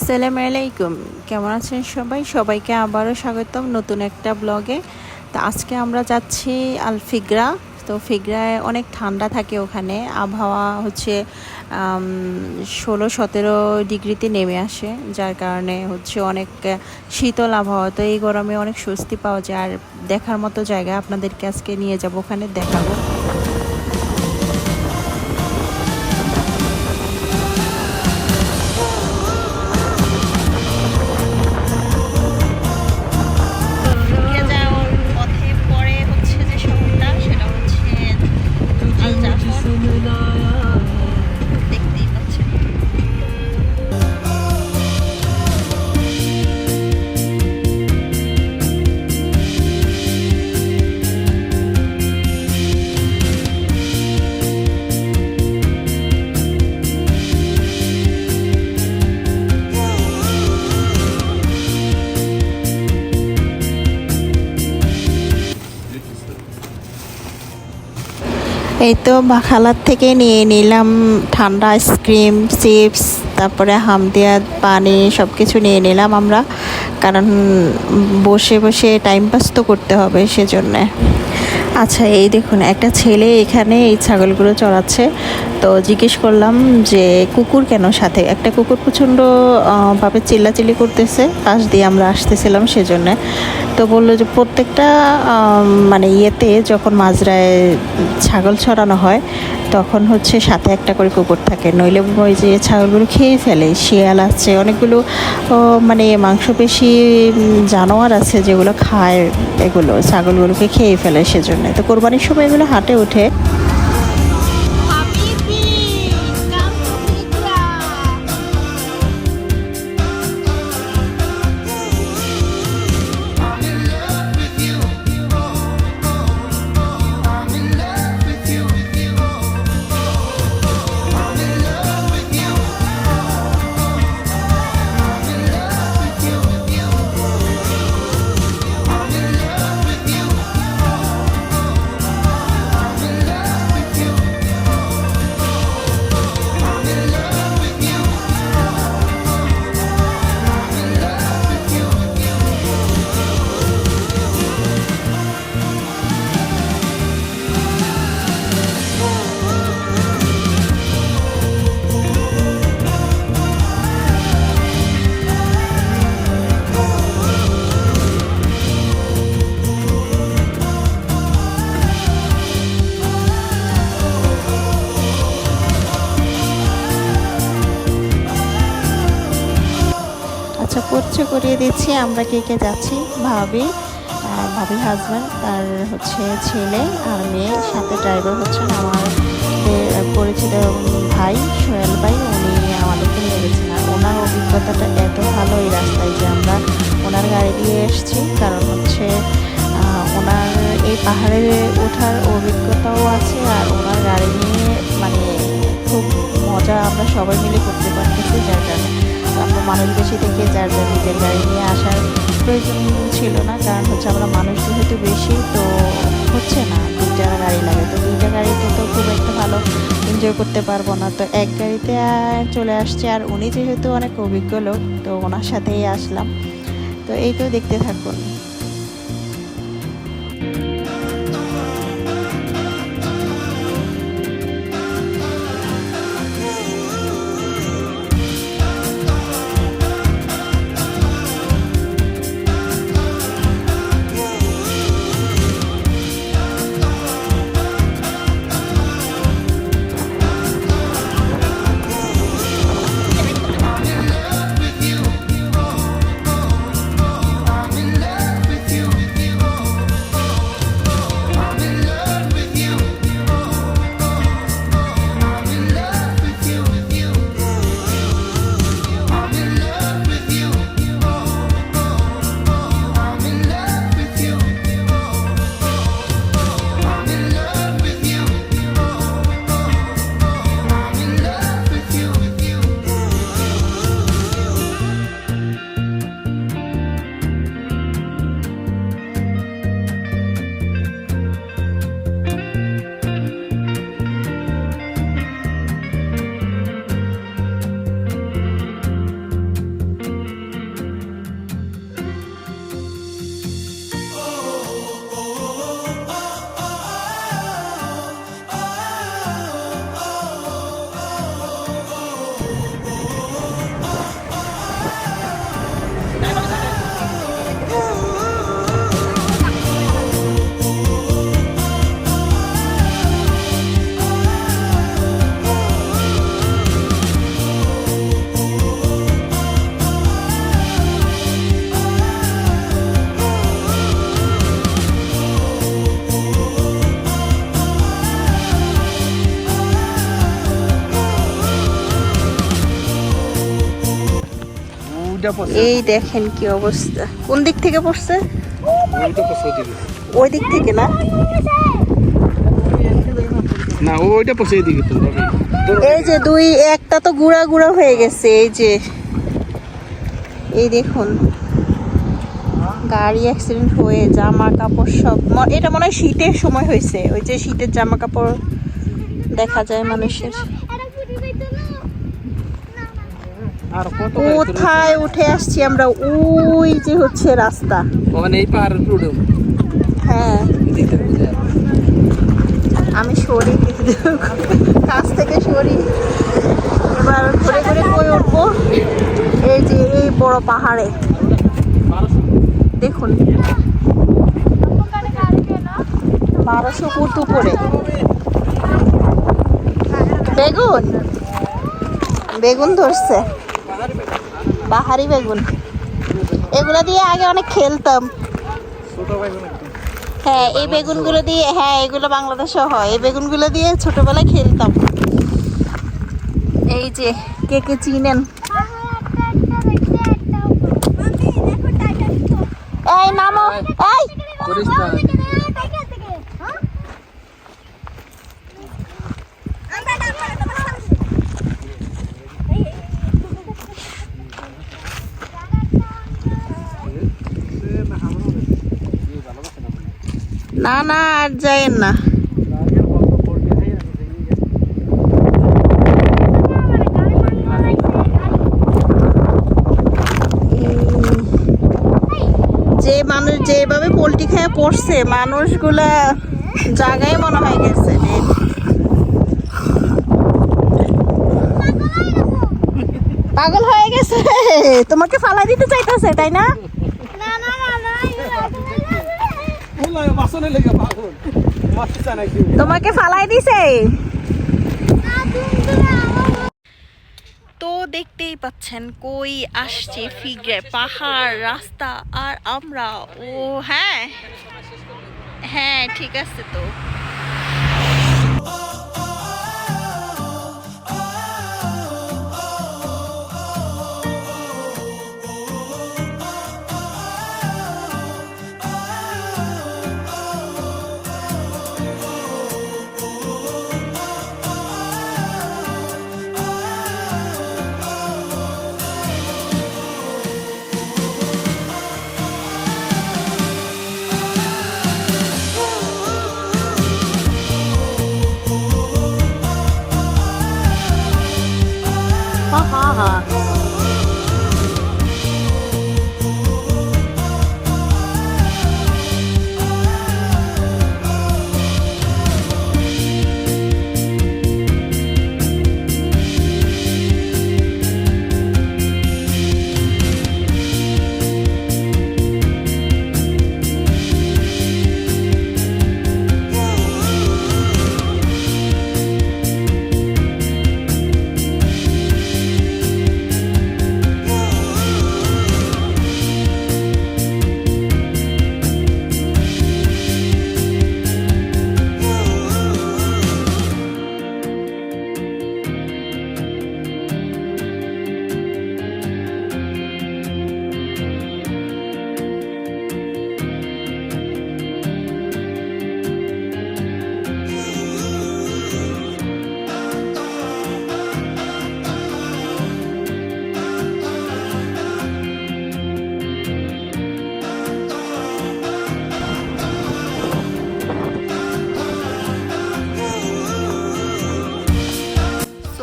আসসালামু আলাইকুম। কেমন আছেন সবাই? সবাইকে আবারও স্বাগতম নতুন একটা ব্লগে। তো আজকে আমরা যাচ্ছি আলফিগ্রা। তো ফিগ্রায় অনেক ঠান্ডা থাকে ওখানে। আবহাওয়া হচ্ছে ষোলো সতেরো ডিগ্রিতে নেমে আসে। যার কারণে হচ্ছে অনেক শীতল আবহাওয়া। তো এই গরমে অনেক স্বস্তি পাওয়া যায়। আর দেখার মতো জায়গা আপনাদেরকে আজকে নিয়ে যাব, ওখানে দেখাবো। জাফর দেখতেই এই তো বাখালার থেকে নিয়ে নিলাম ঠান্ডা আইসক্রিম, চিপস, তারপরে হামদিয়া পানি সব কিছু নিয়ে নিলাম আমরা। কারণ বসে বসে টাইম পাস তো করতে হবে সেজন্যে। আচ্ছা এই দেখুন একটা ছেলে এখানে এই ছাগলগুলো চড়াচ্ছে। তো জিজ্ঞেস করলাম যে কুকুর কেন সাথে? একটা কুকুর প্রচণ্ড আহ, ভাবে চিল্লাচিল্লি করতেছে। পাশ দিয়ে আমরা আসতেছিলাম সেজন্যে। তো বলল যে প্রত্যেকটা মানে ইয়েতে যখন মাজরায় ছাগল ছড়ানো হয় তখন হচ্ছে সাথে একটা করে কুকুর থাকে। নইলে ওই যে ছাগলগুলো খেয়ে ফেলে, শিয়াল আছে, অনেকগুলো মানে মাংসপেশি জানোয়ার আছে যেগুলো খায় এগুলো, ছাগলগুলোকে খেয়ে ফেলে সেজন্য। তো কোরবানির সময় এগুলো হাটে ওঠে। পরিচয় করিয়ে দিচ্ছি, আমরা কে কে যাচ্ছি? ভাবি ভাবির হাজব্যান্ড তার হচ্ছে ছেলে আর মেয়ে, সাথে ড্রাইভার হচ্ছেন আমার পরিচিত ভাই, সোহেল ভাই, উনি আমাদেরকে নিয়ে গেছেন আর ওনার অভিজ্ঞতাটা এত ভালো এই রাস্তায় যে আমরা ওনার গাড়ি দিয়ে এসেছি, কারণ হচ্ছে ওনার এই পাহাড়ে ওঠার অভিজ্ঞতাও আছে আর ওনার গাড়ি নিয়ে মানে খুব মজা আমরা সবাই মিলে করতে পারতেছি, যার কারণে আমরা মানুষ বেশি থেকে যার যার নিজের গাড়ি নিয়ে আসার প্রয়োজন ছিল না, কারণ হচ্ছে আমরা মানুষ যেহেতু বেশি, তো হচ্ছে না দুইটা গাড়ি লাগে। তো দুইটা গাড়িতে তো খুব একটা ভালো এনজয় করতে পারব না। তো এক গাড়িতে চলে আসছে, আর উনি যেহেতু অনেক অভিজ্ঞ লোক, তো ওনার সাথেই আসলাম। তো এই তো দেখতে থাকুন। এই দেখেন কি অবস্থা। কোন দিক থেকে পড়ছে? ওই দিক। থেকে না? না ওইটা পড়ছে এইদিকে তো এই যে দুই একটা তো গুড়া গুড়া হয়ে গেছে এই যে। এই দেখুন। গাড়ি অ্যাক্সিডেন্ট হয়ে জামা কাপড় সব এটা মনে হয় শীতের সময় হয়েছে। ওই যে শীতের জামা কাপড় দেখা যায় মানুষের আর কত কোথায় উঠে আসছি আমরা? ওই যে হচ্ছে রাস্তা। ওখানে এই উপরে হ্যাঁ। আমি সরি কাছ থেকে সরি। এবার ঘুরে ঘুরে কই উঠবো। এই যে এই বড় পাহাড়ে। দেখুন। বারোশো ফুট উপরে। বেগুন? বেগুন ধরছে। বাহারি বেগুন। এগুলো দিয়ে আগে অনেক খেলতাম। হ্যাঁ এই বেগুনগুলো দিয়ে হ্যাঁ এগুলো বাংলাদেশে হয়। এই বেগুনগুলো দিয়ে ছোটবেলায় খেলতাম। এই যে কে কে চিনেন? এই নামো। এই না না, আর যায়েন না। যে মানুষ যেভাবে পোলট্রি খেয়ে পড়ছে মানুষগুলা জায়গায় মনে হয় গেছে। পাগল হয়ে গেছে। তোমাকে ফালাই দিতে চাইতেছে, তাই না বাসনে লেগে পাগল মারতে চায় না কেউ তোমাকে ফালাই দিছে? তো দেখতেই পাচ্ছেন কই আসছে ফিগরে পাহাড় রাস্তা আর আমরা ও হ্যাঁ। হ্যাঁ ঠিক আছে তো।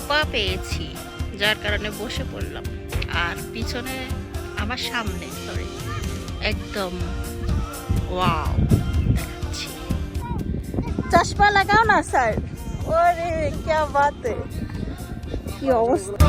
সোফা পেয়েছি, যার কারণে বসে পড়লাম। আর পিছনে আমার সামনে সরি একদম, ওয়াও চশমা লাগাও না, স্যার? ওরে কে বাত? কি অবস্থা?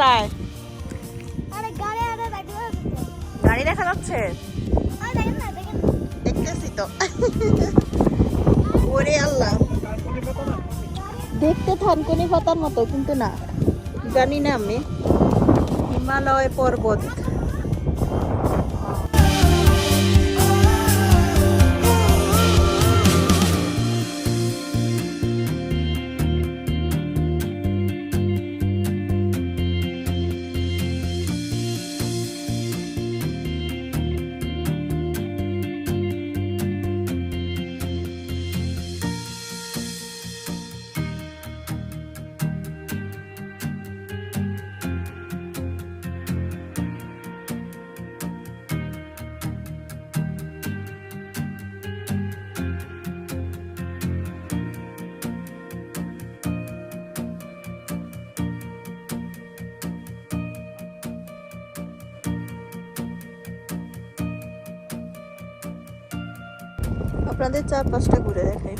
যায়। আরে গাড়ি আরে গাড়ি দেখা যাচ্ছে? দেখতেছি তো। ওরে আল্লাহ। দেখতে থানকুনি পাতার মতো কিন্তু না। জানি না আমি। হিমালয় পর্বত। আপনাদের চারপাশটা ঘুরে দেখাই।